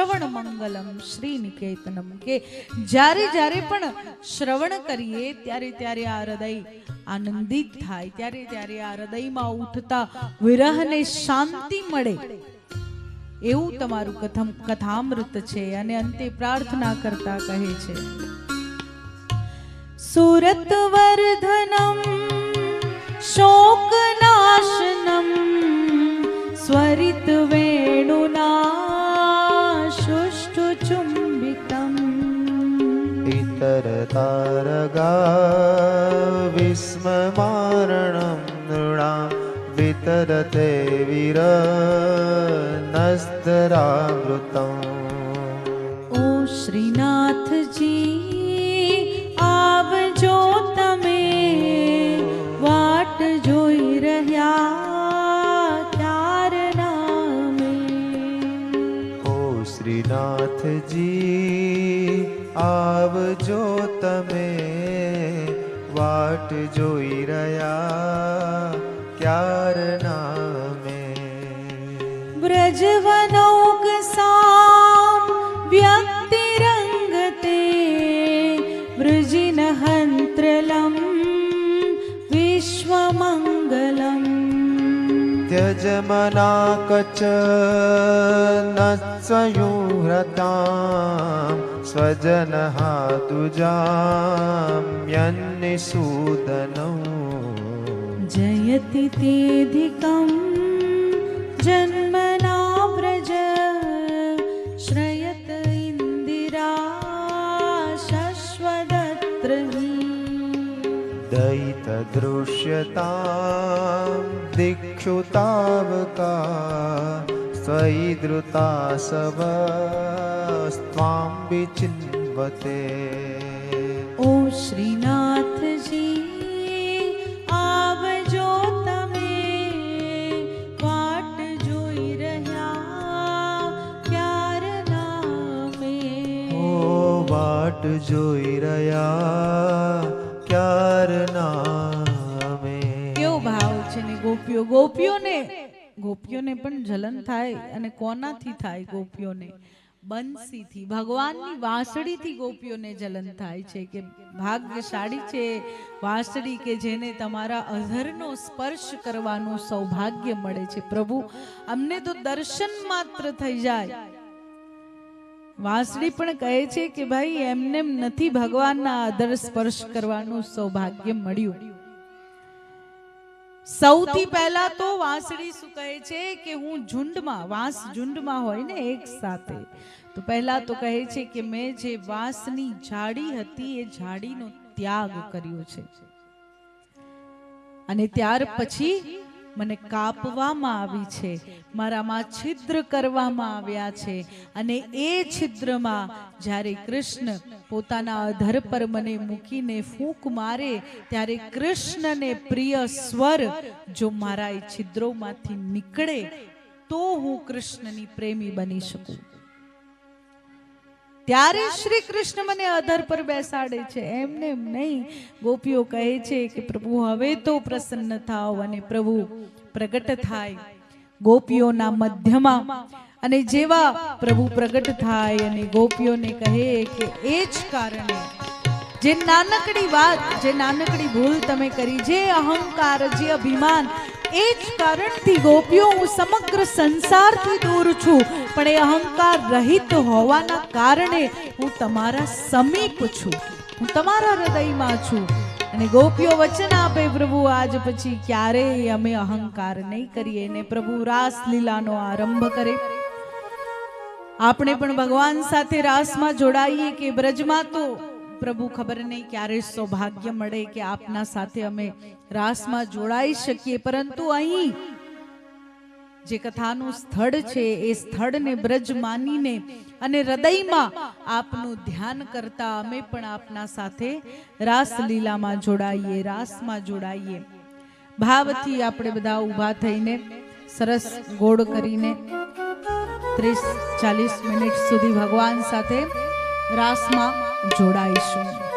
શ્રવણ મંગલમ શ્રી નિકેતનમ કે જ્યારે જ્યારે પણ શ્રવણ કરીએ, ત્યારે ત્યારે આ હૃદય આનંદિત થાય, ત્યારે ત્યારે આ હૃદયમાં ઉઠતા વિરહને શાંતિ મળે. એવું તમારું કથમ, કથામૃત છે અને અંતે પ્રાર્થના કરતા કહે છે. સુરત વર્ધનમ विस्ममारणं नृणां वितरते वीरनस्तरावृतम् ઓ શ્રીનાથજી આવજો તમે વાટ જોઈ રહ્યા ત્યારના અમે ઓ શ્રીનાથજી આવજો તમે વાટ જોઈ રહ્યા ક્યારના મેં વ્રજવનૌક સામ વ્યક્તિરંગતે વૃજિન હંત્રલમ વિશ્વમંગલમ त्यजमनाकच न स्वयुह्रतां स्वजनहातुजाम्यन्निसूदनौ जयति तेधिकं जन्मना व्रज श्रयत इन्दिरा शश्वदत्र दयितदृश्यतां કઈ દ્રુતા સવ સ્વામ્બિચિન્વતે ઓમ શ્રીના જલન થાય અને કોનાથી થાય ગોપીઓને? બંસીથી. ભગવાનની વાંસળીથી ગોપીઓને જલન થાય છે કે ભાગ્યશાળી છે વાંસળી કે જેને તમારા અધરનો સ્પર્શ કરવાનું સૌભાગ્ય મળે છે. પ્રભુ અમને તો દર્શન માત્ર થઈ જાય. વાંસળી પણ કહે છે કે ભાઈ એમને નથી ભગવાનના અધર સ્પર્શ કરવાનું સૌભાગ્ય મળ્યું. સૌથી પહેલા તો વાંસળી શું કહે છે કે હું ઝુંડમાં વાંસ ઝુંડમાં હોય ને એક સાથે. તો પહેલા તો કહે છે કે મેં જે વાંસની જાડી હતી એ જાડીનો ત્યાગ કર્યો છે. અને ત્યાર પછી મને કાપવામાં આવી છે. મારામાં છિદ્ર કરવામાં આવ્યા છે. અને એ છિદ્રમાં જ્યારે કૃષ્ણ પોતાના અધર પર મને મૂકીને ફૂંક મારે, ત્યારે કૃષ્ણને પ્રિય સ્વર જો મારા એ છિદ્રોમાંથી નીકળે, તો હું કૃષ્ણની પ્રેમી બની શકું. ત્યારે શ્રી કૃષ્ણ મને અધર પર બેસાડે છે. એમને એમ નહીં, ગોપીઓ કહે છે કે, પ્રભુ, હવે તો પ્રસન્ન થાવ અને પ્રભુ, પ્રગટ થાય. ગોપીઓના મધ્યમાં અને જેવા પ્રભુ પ્રગટ થાય અને ગોપીઓને કહે કે એ જ કારણે. જે નાનકડી વાત, જે નાનકડી ભૂલ તમે કરી, જે અહંકાર, જે અભિમાન, એ જ કારણથી ગોપીઓ હું સમગ્ર સંસારથી દૂર છું. પણ એ અહંકાર રહિત હોવાના કારણે હું તમારા સમીપ છું. હું તમારા હૃદયમાં છું. અને ગોપીઓ વચન આપે, પ્રભુ, આજ પછી ક્યારેય અમે અહંકાર નહીં કરીએ. ને પ્રભુ રાસ લીલાનો આરંભ કરે. આપણે પણ ભગવાન સાથે રાસમાં જોડાઈએ કે બ્રજમાં તો પ્રભુ ખબર નહીં ક્યારે સૌભાગ્ય મળે કે આપના સાથે અમે રાસમાં જોડાઈ શકીએ. પરંતુ અહીં જે કથાનું સ્થળ છે એ સ્થળને બ્રજ માનીને અને હૃદયમાં આપનું ધ્યાન કરતા અમે પણ આપના સાથે રાસલીલામાં જોડાઈએ રાસમાં જોડાઈએ. ભાવથી આપણે બધા ઊભા થઈને સરસ ગોળ કરીને ત્રીસ ચાલીસ મિનિટ સુધી ભગવાન સાથે રાસમાં જોડાઈશું.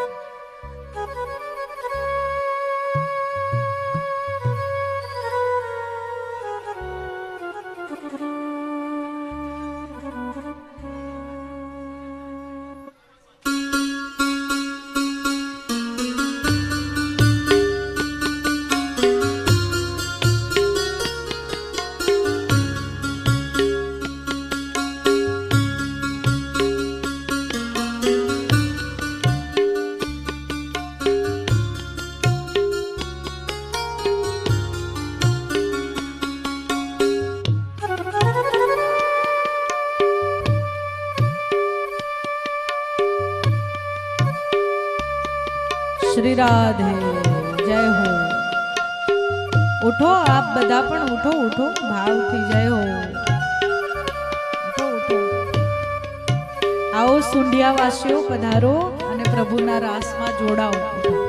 રાધે જય હો. ઉઠો, આપ બધા પણ ઉઠો ઉઠો, ભાવથી જય હો. આવો સુંડિયા વાસીઓ પધારો અને પ્રભુના રાસમાં જોડાઓ.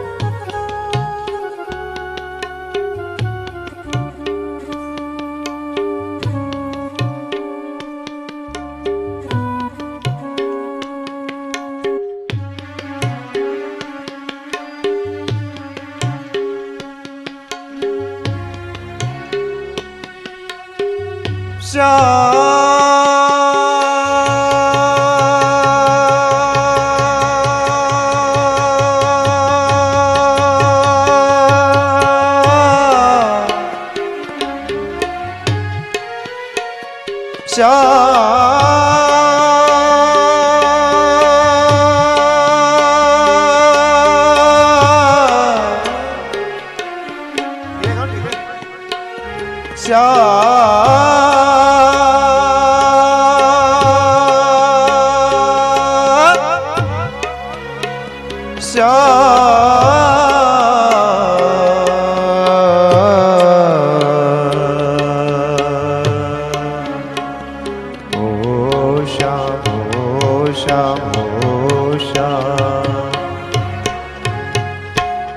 ઉઠો.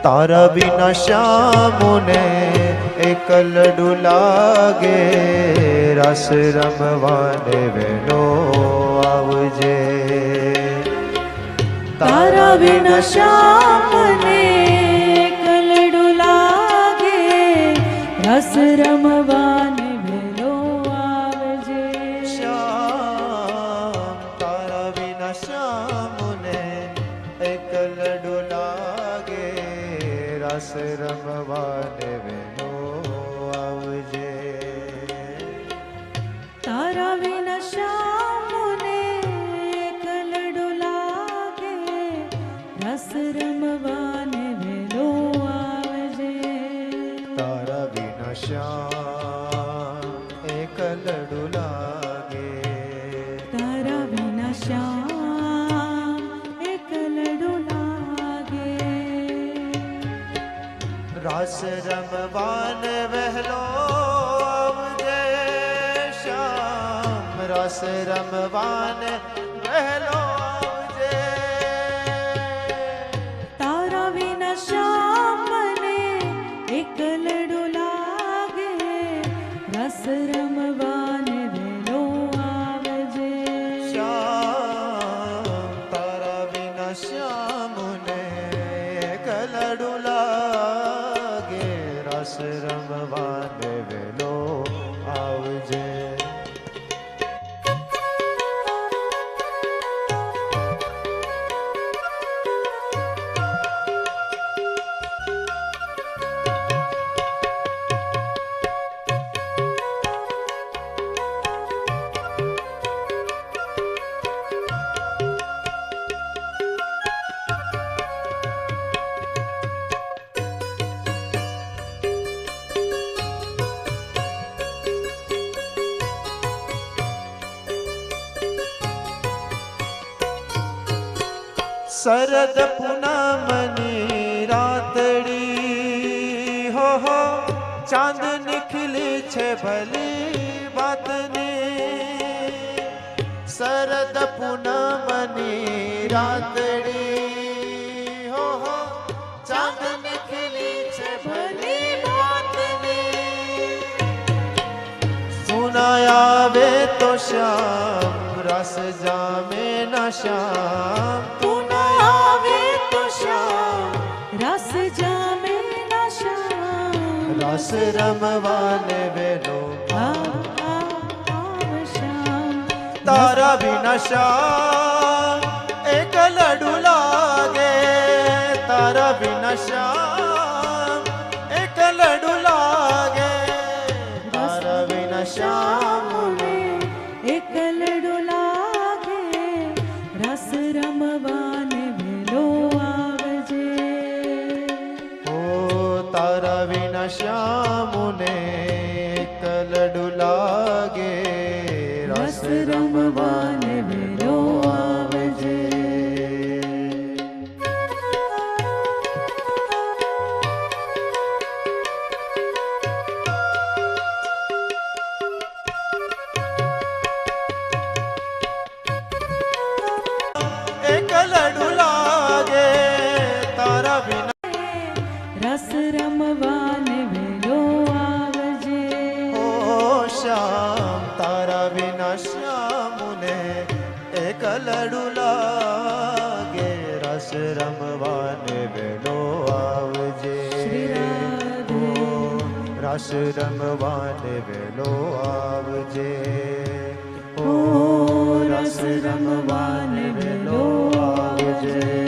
તારા વિના શ્યામુને એકલડું લાગે, રસ રમવાને વેલો આવજે. તારા વિના શ્યામને કલડું લાગે, રસ રમવાને રસ રમવાને વેલો આવજે. તારા વિના શ્યામ એકલડું લાગે. તારા વિના શ્યામ એકલડું લાગે. રસ રમવાન વહેલો આવજે શ્યામ. રસ રમવાન વહેલો શરદ પૂનમની રાતડી. હો હો, ચાંદ નિખલી છે ભલી વાતની. શરદ પૂનમની રાતડી. હો હો, ચાંદ નિખલી છે ભલી વાતની. સુનાયાવે તો શ્યામ, રસ જામે ના શ્યામ. રસ જામે ના શ્યામ રસ રમવાને વેલો તારા વિનશા એક લડુ લાગે તારા વિનશા એક લડુ લાગે તારા વિનશા એક લડુ લાગે રસ રમવાને તારા મુને એક લડુ લાગે રસ રમવાને વેલો આવજે રસ રમવાને વેલો આવજે ઓ રસ રમવાને વેલો આવજે